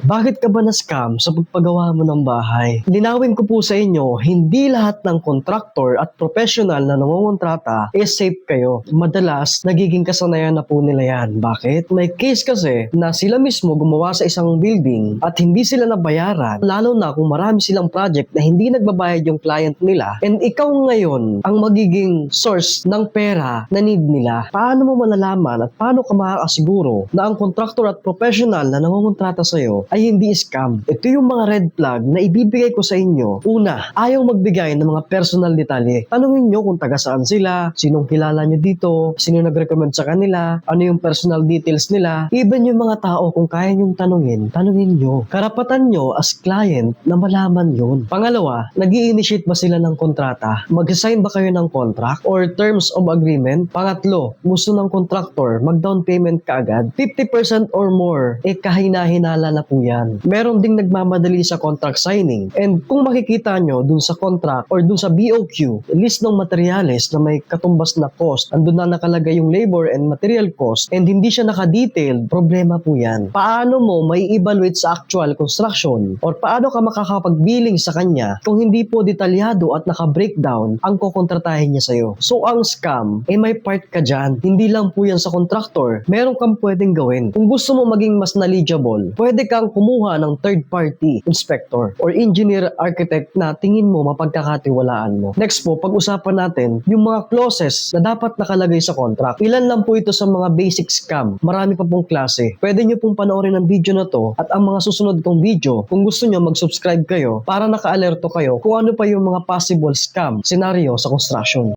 Bakit ka ba na-scam sa pagpagawa mo ng bahay? Linawin ko po sa inyo, hindi lahat ng contractor at professional na nangungontrata is safe kayo. Madalas, nagiging kasanayan na po nila yan. Bakit? May case kasi na sila mismo gumawa sa isang building at hindi sila nabayaran, lalo na kung marami silang project na hindi nagbabayad yung client nila and ikaw ngayon ang magiging source ng pera na need nila. Paano mo malalaman at paano ka makakasiguro na ang contractor at professional na nangungontrata sa'yo ay hindi scam? Ito yung mga red flag na ibibigay ko sa inyo. Una, ayaw magbigay ng mga personal detalye. Tanungin nyo kung taga saan sila, sinong kilala nyo dito, sino nag-recommend sa kanila, ano yung personal details nila. Even yung mga tao, kung kaya nyong tanungin, tanungin nyo. Karapatan nyo as client na malaman yun. Pangalawa, nag initiate ba sila ng kontrata? Mag-sign ba kayo ng contract or terms of agreement? Pangatlo, gusto ng contractor mag-down payment kaagad? 50% or more, eh kahina-hinala na po yan. Meron ding nagmamadali sa contract signing. And kung makikita nyo dun sa contract or dun sa BOQ, list ng materyales na may katumbas na cost, andun na nakalagay yung labor and material cost, and hindi siya naka-detailed, problema po yan. Paano mo may evaluate sa actual construction or paano ka makakapag-billing sa kanya kung hindi po detalyado at naka-breakdown ang kukontratahin niya sa'yo. So ang scam, eh may part ka dyan. Hindi lang po yan sa contractor. Meron kang pwedeng gawin. Kung gusto mo maging mas knowledgeable, pwede kang kumuha ng third party inspector or engineer architect na tingin mo mapagkakatiwalaan mo. Next po, pag-usapan natin yung mga clauses na dapat nakalagay sa contract. Ilan lang po ito sa mga basic scam. Marami pa pong klase. Pwede nyo pong panoorin ang video na to at ang mga susunod kong video kung gusto nyo mag-subscribe kayo para naka-alerto kayo kung ano pa yung mga possible scam scenario sa construction.